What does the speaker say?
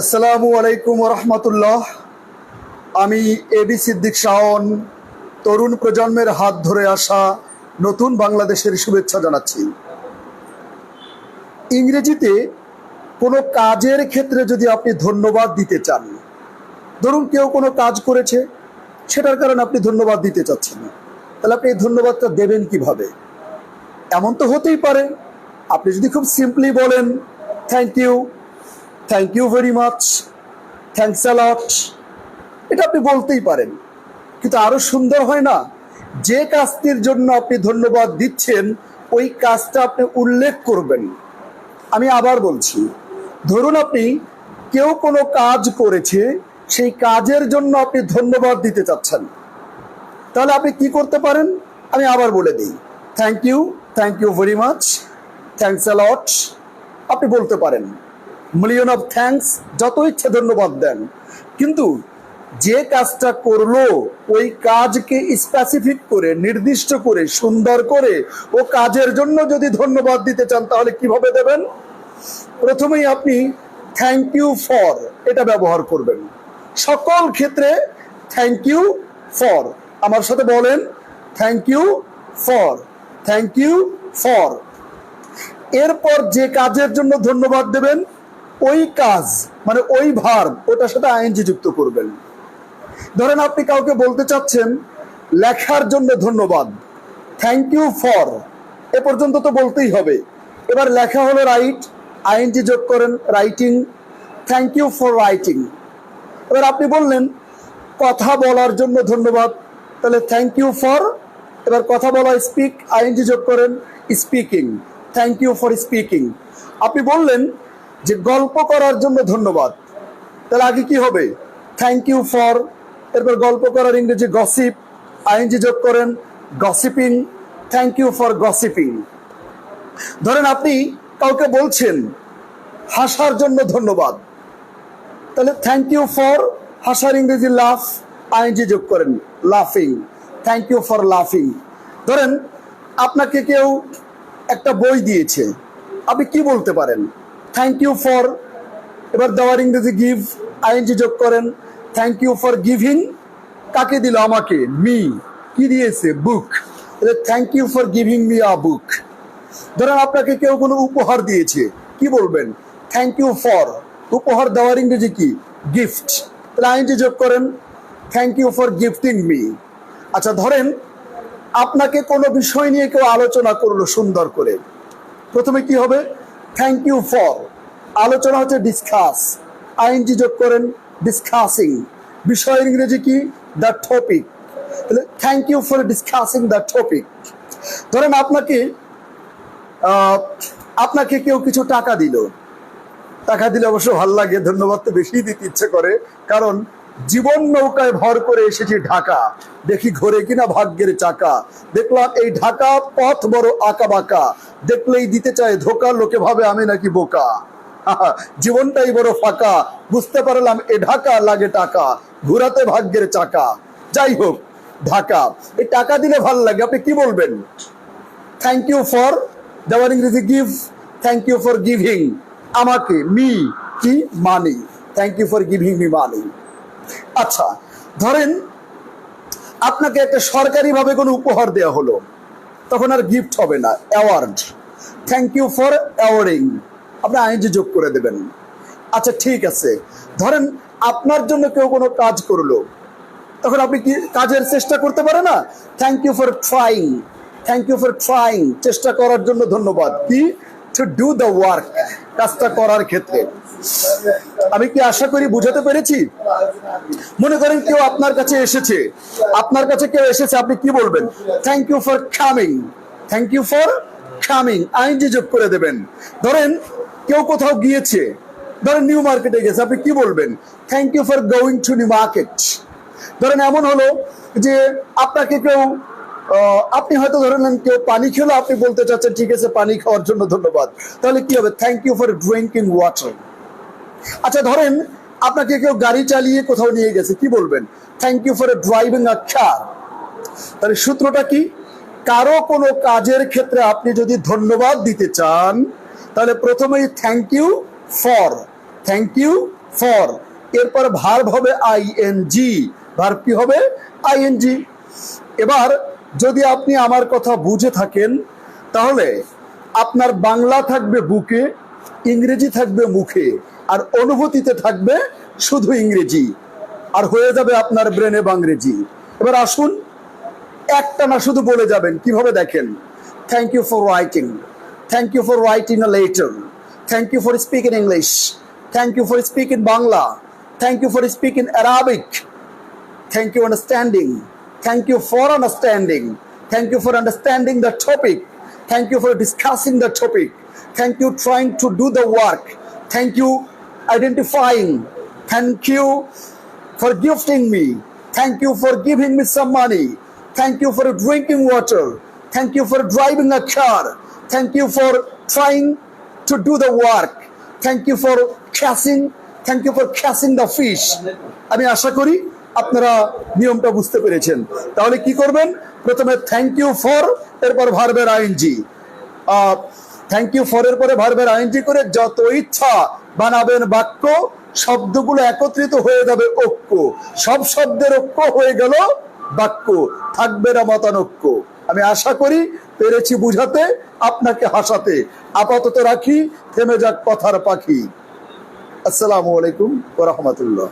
আসসালামু আলাইকুম রহমতুল্লাহ। আমি এবি সিদ্দিক শাওন, তরুণ প্রজন্মের হাত ধরে আসা নতুন বাংলাদেশের শুভেচ্ছা জানাচ্ছি। ইংরেজিতে কোনো কাজের ক্ষেত্রে যদি আপনি ধন্যবাদ দিতে চান, ধরুন কেউ কোনো কাজ করেছে, সেটার কারণে আপনি ধন্যবাদ দিতে চাচ্ছেন তাহলে আপনি এই ধন্যবাদটা দেবেন কীভাবে? এমন তো হতেই পারে। আপনি যদি খুব সিম্পলি বলেন thank you thank you very much thanks a lot এটা আপনি বলতেই পারেন, কিন্তু আরও সুন্দর হয় না? যে কাজটির জন্য আপনি ধন্যবাদ দিচ্ছেন, ওই কাজটা আপনি উল্লেখ করবেন। আমি আবার বলছি, ধরুন আপনি কেউ কোনো কাজ করেছে, সেই কাজের জন্য আপনি ধন্যবাদ দিতে চাচ্ছেন। তাহলে আপনি কি করতে পারেন? আমি আবার বলে দিই thank you thank you very much thanks a lot আপনি বলতে পারেন। মিলিয়ন অফ থ্যাঙ্কস যত ইচ্ছে ধন্যবাদ দেন। কিন্তু যে কাজটা করল, ওই কাজকে স্পেসিফিক করে, নির্দিষ্ট করে, সুন্দর করে, ও কাজের জন্য যদি ধন্যবাদ দিতে চান, তাহলে কীভাবে দেবেন? প্রথমেই আপনি থ্যাংক ইউ ফর এটা ব্যবহার করবেন। সকল ক্ষেত্রে থ্যাংক ইউ ফর আমার সাথে বলেন thank you for thank you for এরপর যে কাজের জন্য ধন্যবাদ দেবেন ওই কাজ মানে ওই ভার, ওটার সাথে আইনজি যুক্ত করবেন। ধরেন আপনি কাউকে বলতে চাচ্ছেন, লেখার জন্য ধন্যবাদ থ্যাংক ইউ ফর এ পর্যন্ত তো বলতেই হবে। এবার লেখা হলো রাইট আইনজি যোগ করেন writing thank you for writing এবার আপনি বললেন, কথা বলার জন্য ধন্যবাদ, তাহলে থ্যাংক ইউ ফর এবার কথা বলা স্পিক আইনজি যোগ করেন speaking thank you for speaking আপনি বললেন যে গল্প করার জন্য ধন্যবাদ। তাহলে আগে কি হবে? থ্যাংক ইউ ফর এরপর গল্প করার ইংরেজি গসিপ আইনজি যোগ করেন gossiping thank you for gossiping ধরেন আপনি কাউকে বলছেন, হাসার জন্য ধন্যবাদ। তাহলে থ্যাংক ইউ ফর হাসার ইংরেজি লাফ আইনজি যোগ করেন লাফিং থ্যাংক ইউ ফর লাফিং ধরেন আপনাকে কেউ একটা বই দিয়েছে, আপনি কি বলতে পারেন? থ্যাংক ইউ ফর এবার দেওয়ার ইংরেজি গিভ আইনজি যোগ করেন। থ্যাংক ইউ ফর গিভিং কাকে দিল আমাকে? মি কি দিয়েছে? Book thank you for giving me a book ধরেন আপনাকে কেউ কোনো উপহার দিয়েছে, কি বলবেন? থ্যাংক ইউ ফর উপহার দেওয়ার ইংরেজি কি? গিফট তাহলে আইনজি যোগ করেন। Thank you for gifting me আচ্ছা ধরেন আপনাকে কোনো বিষয় নিয়ে কেউ আলোচনা করল সুন্দর করে। প্রথমে কি হবে? থ্যাংক ইউ ফর আলোচনা হচ্ছে ডিসকাস আইনজি যোগ করেন ডিসকাসিং বিষয়ের ইংরেজি কি? দ্য টপিক তাহলে thank you for discussing the topic ধরেন আপনাকে আপনাকে কেউ কিছু টাকা দিল। টাকা দিলে অবশ্য ভালো লাগে, ধন্যবাদ তো বেশি দিতে ইচ্ছে করে। কারণ জীবন নৌকায় ভর করে এসেছি ঢাকা। দেখি ঘোরে কিনা ভাগ্যের চাকা। দেখলাম এই ঢাকা পথ বড় আঁকা বাঁকা দেখলেই দিতে চায় ধোকা, লোকে ভাবে আমি নাকি বোকা। জীবনটাই বড় ফাঁকা। বুঝতে পারলাম এ ঢাকা লাগে টাকা। ঘুরাতে ভাগ্যের চাকা। যাই হোক, ঢাকা। এই টাকা দিলে ভালো লাগে, আপনি কি বলবেন? থ্যাংক ইউ ফর দেওয়ার ইংরেজি give thank you for giving আমাকে মি কি money thank you for giving me money আচ্ছা ধরেন আপনাকে একটা সরকারিভাবে কোনো উপহার দেওয়া হলো, তখন আর গিফট হবে না award thank you for awarding আপনি আইনজি যোগ করে দেবেন। আচ্ছা ঠিক আছে। ধরেন আপনার জন্য কেউ কোনো কাজ করল, তখন আপনি কি কাজের চেষ্টা করতে পারেন না? Thank you for trying thank you for trying চেষ্টা করার জন্য ধন্যবাদ। কি? টু ডু দ্য ওয়ার্ক কাজটা করার ক্ষেত্রে। আমি কি আশা করি বুঝাতে পেরেছি? মনে করেন কেউ আপনার কাছে এসেছে। আপনার কাছে কেউ এসেছে, আপনি কি বলবেন? Thank you for coming thank you for coming I N G যোগ করে দেবেন। ধরেন, কেউ কোথাও গিয়েছে। ধরেন নিউ মার্কেটে গেছে, আপনি কি বলবেন? Thank you for going to new market ধরেন, এমন হলো যে আপনাকে কেউ আপনি হয়তো ধরে নেন কেউ পানি খেলো, আপনি বলতে চাচ্ছেন, ঠিক আছে, পানি খাওয়ার জন্য ধন্যবাদ। তাহলে কি হবে? Thank you for drinking water আচ্ছা ধরেন আপনাকে কেউ গাড়ি চালিয়ে কোথাও নিয়ে গেছে, কি বলবেন? Thank you for driving a car তাহলে সূত্রটা কি? কারও কোনো কাজের ক্ষেত্রে আপনি যদি ধন্যবাদ দিতে চান, তাহলে প্রথমেই thank you for thank you for এরপর ভার্ব হবে আই এন জি ভার্ব কি হবে? আই এন জি এবার যদি আপনি আমার কথা বুঝে থাকেন, তাহলে আপনার বাংলা থাকবে বুকে, ইংরেজি থাকবে মুখে, আর অনুভূতিতে থাকবে শুধু ইংরেজি, আর হয়ে যাবে আপনার ব্রেনে বাংরেজি। এবার আসুন, একটা না শুধু বলে যাবেন, কীভাবে দেখেন? Thank you for writing thank you for writing a letter thank you for speak in English thank you for speak in Bangla thank you for speak in Arabic Thank you understanding. Thank you for understanding. Thank you for understanding the topic. Thank you for discussing the topic. Thank you trying to do the work. Thank you identifying. Thank you for gifting me. Thank you for giving me some money. Thank you for drinking water. Thank you for driving a car. Thank you for trying to do the work. Thank you for catching. Thank you for catching the fish. আমি আশা করি আপনারা নিয়মটা বুঝতে পেরেছেন। তাহলে কি করবেন? প্রথমে থ্যাংক ইউ ফর এরপর ভার্বের আইনজি থ্যাংক ইউ ফর এর পরে আইনজি করে যত ইচ্ছা বানাবেন বাক্য, শব্দগুলো একত্রিত হয়ে যাবে ঐক্য। সব শব্দের ঐক্য হয়ে গেল বাক্য। থাকবে না মতানৈক্য। আমি আশা করি পেরেছি বুঝাতে, আপনাকে হাসাতে। আপাতত রাখি, থেমে যাক কথার পাখি। আসসালামু আলাইকুম ওরহমতুল্লাহ